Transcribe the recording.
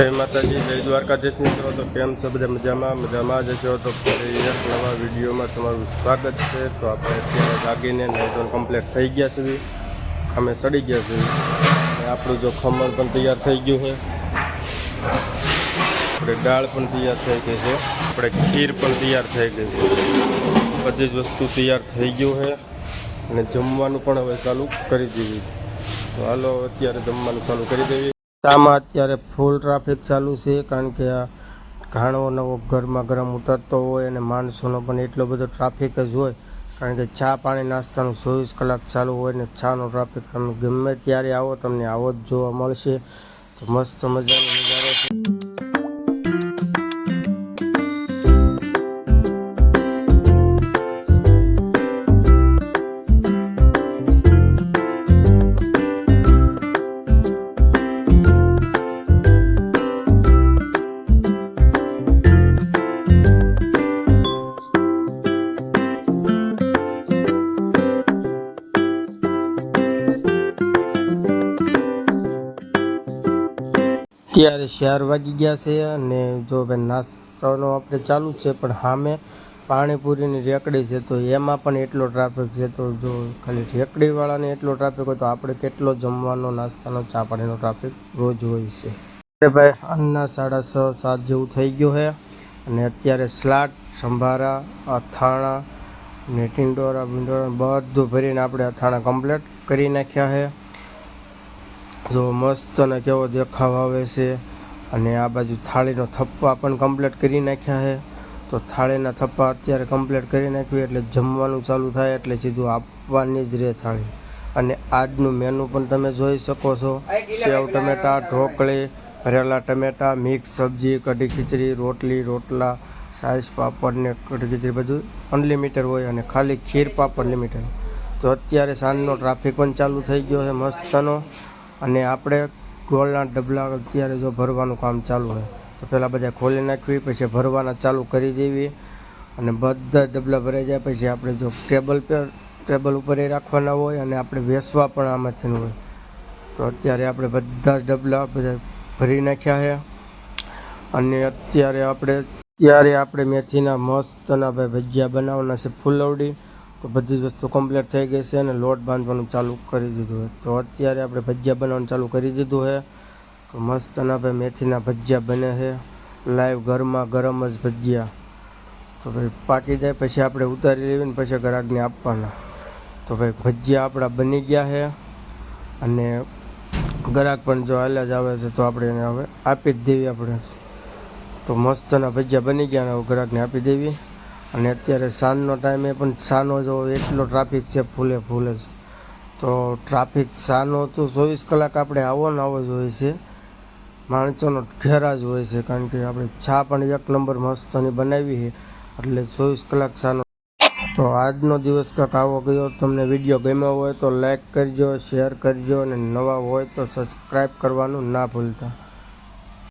જય માતાજી, જય દ્વારકાધીશ મિત્રો. તો કેમ છો? બધા મજામાં? મજામાં જ છો તો ફરી એક નવા વિડીયોમાં તમારું સ્વાગત છે. તો આપણે અત્યારે જાગીને નાઈટોન કમ્પ્લીટ થઈ ગયા છે અમે સડી ગયા છે આપણું જો ખમણ પણ તૈયાર થઈ ગયું છે. આપણે દાળ પણ તૈયાર થઈ ગઈ છે. આપણે ખીર પણ તૈયાર થઈ ગઈ છે. બધી જ વસ્તુ તૈયાર થઈ ગયું છે. અને જમવાનું પણ હવે ચાલુ કરી દીધું તો હાલો, અત્યારે જમવાનું ચાલુ કરી દેવી આમાં અત્યારે ફૂલ ટ્રાફિક ચાલુ છે, કારણ કે આ ઘાણો નવો ઘરમાં ગરમ ઉતરતો હોય અને માણસોનો પણ એટલો બધો ટ્રાફિક જ હોય, કારણ કે ચા પાણી નાસ્તાનું ચોવીસ કલાક ચાલુ હોય ને ચાનો ટ્રાફિક તમે ગમે ત્યારે આવો, તમને આવો જ જોવા મળશે. તો મસ્ત મજાનો ત્યારે ચાર વાગી ગયા છે અને જો ભાઈ નાસ્તાનો આપણે ચાલુ છે, પણ સામે પાણીપુરીની રેકડી છે, તો એમાં પણ એટલો ટ્રાફિક છે, તો જો ખાલી રેકડીવાળાને એટલો ટ્રાફિક હોય તો આપણે કેટલો જમવાનો, નાસ્તાનો ચા પાણીનો ટ્રાફિક રોજ હોય છે. અરે ભાઈ, અન્ના સાડા છ, સાત જેવું થઈ ગયું છે અને અત્યારે સ્લાટ, સંભારા, અથાણા, ને ટિંડોરા બિંડોરા બધું ભરીને આપણે અથાણા કમ્પ્લીટ કરી નાખ્યા છે. જો મસ્ત અને કેવો દેખાવ આવે છે. અને આ બાજુ થાળીનો થપ્પા પણ કમ્પ્લીટ કરી નાખ્યા છે. તો થાળીના થપ્પા અત્યારે કમ્પ્લીટ કરી નાખ્યું એટલે જમવાનું ચાલુ થાય એટલે સીધું આપવાની જ રહે થાળી. અને આજનું મેનુ પણ તમે જોઈ શકો છો. સેવ ટમેટા, ઢોકળી ભરેલા ટમેટા મિક્સ સબ્જી, કઢી ખીચડી, રોટલી, રોટલા, સાઈઝ પાપડ ને કઢી ખીચડી બધું અનલિમિટેડ હોય અને ખાલી ખીર પાપડ લિમિટેડ તો અત્યારે સાંજનો ટ્રાફિક પણ ચાલુ થઈ ગયો છે મસ્તનો. અને આપણે ગોળના ડબલા અત્યારે જો ભરવાનું કામ ચાલુ હોય, તો પહેલાં બધા ખોલી નાખવી, પછી ભરવાના ચાલુ કરી દેવી અને બધા ડબલા ભરાઈ જાય. પછી આપણે જો ટેબલ પર, ટેબલ ઉપર એ રાખવાના હોય અને આપણે વેસવા પણ આમાંથી હોય. તો અત્યારે આપણે બધા જ ડબલા બધા ભરી નાખ્યા છે. અને અત્યારે આપણે ત્યારે આપણે મેથીના મસ્તના ભાઈ ભજીયા બનાવવાના છે ફૂલવડી. તો બધી જ વસ્તુ કમ્પ્લીટ થઈ ગઈ છે અને લોટ બાંધવાનું ચાલુ કરી દીધું છે. તો અત્યારે આપણે ભજીયા બનાવવાનું ચાલુ કરી દીધું છે. તો મસ્તના ભાઈ મેથીના ભજીયા બને છે. લાઈવ ઘરમાં ગરમ જ ભજીયા. તો ભાઈ પાકી જાય પછી આપણે ઉતારી લેવી ને પછી ગ્રાહકને આપવાના. તો ભાઈ ભજીયા આપણા બની ગયા છે. અને ગ્રાહક પણ જો હાલ્યા જ આવે છે તો આપણે એને હવે આપી જ દેવી આપણે. તો મસ્તના ભજીયા બની ગયા ને હવે ગ્રાહકને આપી દેવી. અને અત્યારે સાંજનો ટાઈમે પણ સાનો જો એટલો ટ્રાફિક છે, ફૂલે ફૂલે જ. તો ટ્રાફિક સાનો તો ચોવીસ કલાક આપણે આવો ને આવો જ હોય છે. માણસોનો ઘેરા જ હોય છે, કારણ કે આપણે છા પણ એક નંબર મસ્તની બનાવી છે, એટલે ચોવીસ કલાક સાનો. તો આજનો દિવસ કાંક આવો ગયો. તમને વીડિયો ગમ્યો હોય તો લાઈક કરજો શેર કરજો, અને નવા હોય તો સબસ્ક્રાઈબ કરવાનું ના ભૂલતા.